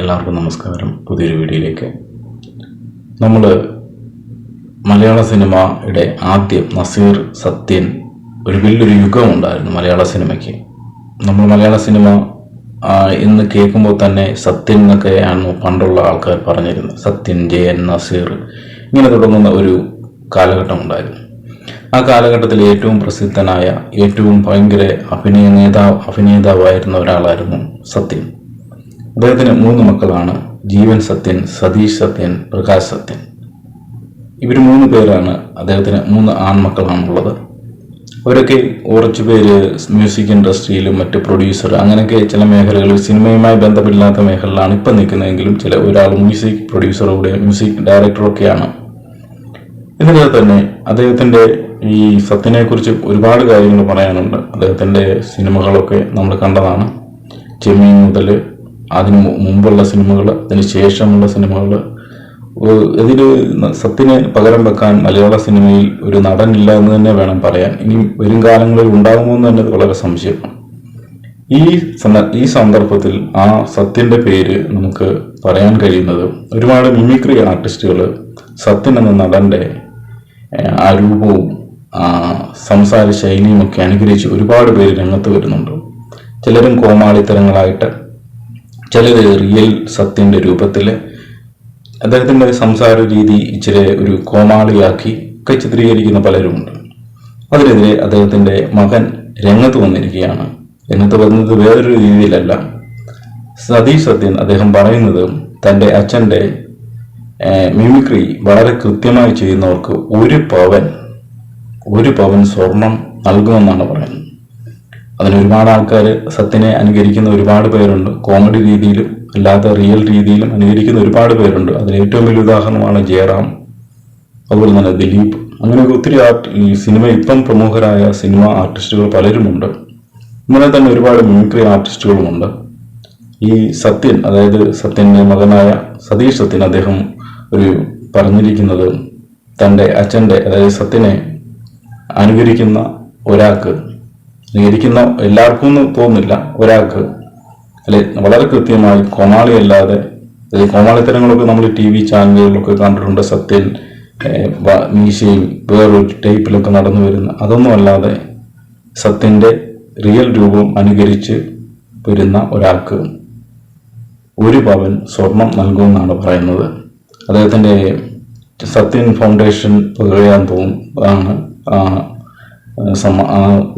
എല്ലാവർക്കും നമസ്കാരം. പുതിയൊരു വീഡിയോയിലേക്ക്. നമ്മൾ മലയാള സിനിമയുടെ ആദ്യം നസീർ സത്യൻ ഒരു വലിയൊരു യുഗമുണ്ടായിരുന്നു മലയാള സിനിമയ്ക്ക്. നമ്മൾ മലയാള സിനിമ എന്ന് കേൾക്കുമ്പോൾ തന്നെ സത്യൻ എന്നൊക്കെയാണ് പണ്ടുള്ള ആൾക്കാർ പറഞ്ഞിരുന്നത്. സത്യൻ ജയൻ നസീർ ഇങ്ങനെ തുടങ്ങുന്ന ഒരു കാലഘട്ടം ഉണ്ടായിരുന്നു. ആ കാലഘട്ടത്തിൽ ഏറ്റവും പ്രസിദ്ധനായ ഏറ്റവും ഭയങ്കര അഭിനയ നേതാവ് അഭിനേതാവായിരുന്ന ഒരാളായിരുന്നു സത്യൻ. അദ്ദേഹത്തിന് മൂന്ന് മക്കളാണ്. ജീവൻ സത്യൻ സതീഷ് സത്യൻ പ്രകാശ് സത്യൻ. ഇവർ മൂന്ന് പേരാണ്. അദ്ദേഹത്തിന് മൂന്ന് ആൺമക്കളാണുള്ളത്. അവരൊക്കെ കുറച്ച് പേര് മ്യൂസിക് ഇൻഡസ്ട്രിയിലും മറ്റ് പ്രൊഡ്യൂസർ അങ്ങനെയൊക്കെ ചില മേഖലകളിൽ സിനിമയുമായി ബന്ധമില്ലാത്ത മേഖലയിലാണ് ഇപ്പം നിൽക്കുന്നതെങ്കിലും ചില ഒരാൾ മ്യൂസിക് പ്രൊഡ്യൂസറുടെ മ്യൂസിക് ഡയറക്ടറൊക്കെയാണ് എന്നിട്ട് തന്നെ അദ്ദേഹത്തിന്റെ ഈ സത്യനെക്കുറിച്ച് ഒരുപാട് കാര്യങ്ങൾ പറയാനുണ്ട്. അദ്ദേഹത്തിന്റെ സിനിമകളൊക്കെ നമ്മൾ കണ്ടതാണ്. ചെമ്മീൻ മുതൽ അതിന് മുമ്പുള്ള സിനിമകൾ അതിന് ശേഷമുള്ള സിനിമകൾ ഇതിൽ സത്യന് പകരം വെക്കാൻ മലയാള സിനിമയിൽ ഒരു നടനില്ല എന്ന് തന്നെ വേണം പറയാൻ. ഇനി വരും കാലങ്ങളിൽ ഉണ്ടാകുമോ എന്ന് തന്നെ വളരെ സംശയമാണ്. ഈ ഈ സന്ദർഭത്തിൽ ആ സത്യന്റെ പേര് നമുക്ക് പറയാൻ കഴിയുന്നത് ഒരുപാട് മിമിക്രി ആർട്ടിസ്റ്റുകൾ സത്യൻ എന്ന നടന്റെ ആ രൂപവും സംസാര ശൈലിയും ഒക്കെ അനുകരിച്ച് ഒരുപാട് പേര് രംഗത്ത് വരുന്നുണ്ട്. ചിലരും കോമാളിത്തരങ്ങളായിട്ട് ചിലർ റിയൽ സത്യന്റെ രൂപത്തിൽ അദ്ദേഹത്തിന്റെ സംസാര രീതി ഇച്ചിരി ഒരു കോമാളിയാക്കി ഒക്കെ ചിത്രീകരിക്കുന്ന പലരുമുണ്ട്. അതിനെതിരെ അദ്ദേഹത്തിന്റെ മകൻ രംഗത്ത് വന്നിരിക്കുകയാണ്. രംഗത്ത് വരുന്നത് വേറൊരു രീതിയിലല്ല. സതീഷ് സത്യൻ അദ്ദേഹം പറയുന്നത് തന്റെ അച്ഛന്റെ മിമിക്രി വളരെ കൃത്യമായി ചെയ്യുന്നവർക്ക് ഒരു പവൻ ഒരു പവൻ സ്വർണം നൽകുമെന്നാണ് പറയുന്നത്. അതിന് ഒരുപാട് ആൾക്കാർ സത്യനെ അനുകരിക്കുന്ന ഒരുപാട് പേരുണ്ട്. കോമഡി രീതിയിലും അല്ലാത്ത റിയൽ രീതിയിലും അനുകരിക്കുന്ന ഒരുപാട് പേരുണ്ട്. അതിൽ ഏറ്റവും വലിയ ഉദാഹരണമാണ് ജയറാം അതുപോലെ തന്നെ ദിലീപ്. അങ്ങനെയൊക്കെ ഒത്തിരി ആർട്ട് ഈ സിനിമ ഇപ്പം പ്രമുഖരായ സിനിമ ആർട്ടിസ്റ്റുകൾ പലരുമുണ്ട്. ഇങ്ങനെ തന്നെ ഒരുപാട് മിമിക്രി ആർട്ടിസ്റ്റുകളുമുണ്ട്. ഈ സത്യൻ അതായത് സത്യന്റെ മകനായ സതീഷ് സത്യൻ അദ്ദേഹം ഒരു പറഞ്ഞിരിക്കുന്നത് തന്റെ അച്ഛന്റെ അതായത് സത്യനെ അനുകരിക്കുന്ന ഒരാൾക്ക് അനുകരിക്കുന്ന എല്ലാവർക്കും എന്ന് തോന്നുന്നില്ല. ഒരാൾക്ക് അല്ലെ വളരെ കൃത്യമായി കോമാളി അല്ലാതെ അതായത് കോമാളിത്തരങ്ങളൊക്കെ നമ്മൾ ടി വി ചാനലുകളിലൊക്കെ കണ്ടിട്ടുണ്ട് സത്യൻ മീശയും വേറൊരു ടൈപ്പിലൊക്കെ നടന്നു വരുന്ന. അതൊന്നും അല്ലാതെ സത്യന്റെ റിയൽ രൂപം അനുകരിച്ച് വരുന്ന ഒരാൾക്ക് ഒരു പവൻ സ്വർണം നൽകുമെന്നാണ് പറയുന്നത്. അദ്ദേഹത്തിന്റെ സത്യൻ ഫൗണ്ടേഷൻ പുകയാൻ തോന്നും ആണ്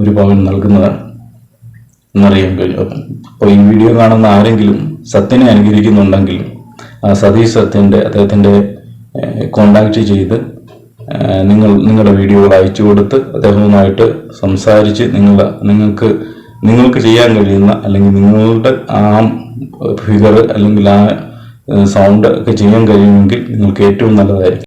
ഒരു പവൻ നൽകുന്നത് എന്നറിയാൻ കഴിയും. അപ്പോൾ ഈ വീഡിയോ കാണുന്ന ആരെങ്കിലും സത്യനെ അനുകരിക്കുന്നുണ്ടെങ്കിൽ ആ സതീഷ് സത്യന്റെ അദ്ദേഹത്തിന്റെ കോണ്ടാക്ട് ചെയ്ത് നിങ്ങൾ നിങ്ങളുടെ വീഡിയോകൾ അയച്ചു കൊടുത്ത് അദ്ദേഹവുമായിട്ട് സംസാരിച്ച് നിങ്ങൾ നിങ്ങൾക്ക് നിങ്ങൾക്ക് ചെയ്യാൻ കഴിയുന്ന അല്ലെങ്കിൽ നിങ്ങളുടെ ആ ഫിഗർ അല്ലെങ്കിൽ ആ സൗണ്ട് ഒക്കെ ചെയ്യാൻ കഴിയുമെങ്കിൽ നിങ്ങൾക്ക് ഏറ്റവും നല്ലതായിരിക്കും.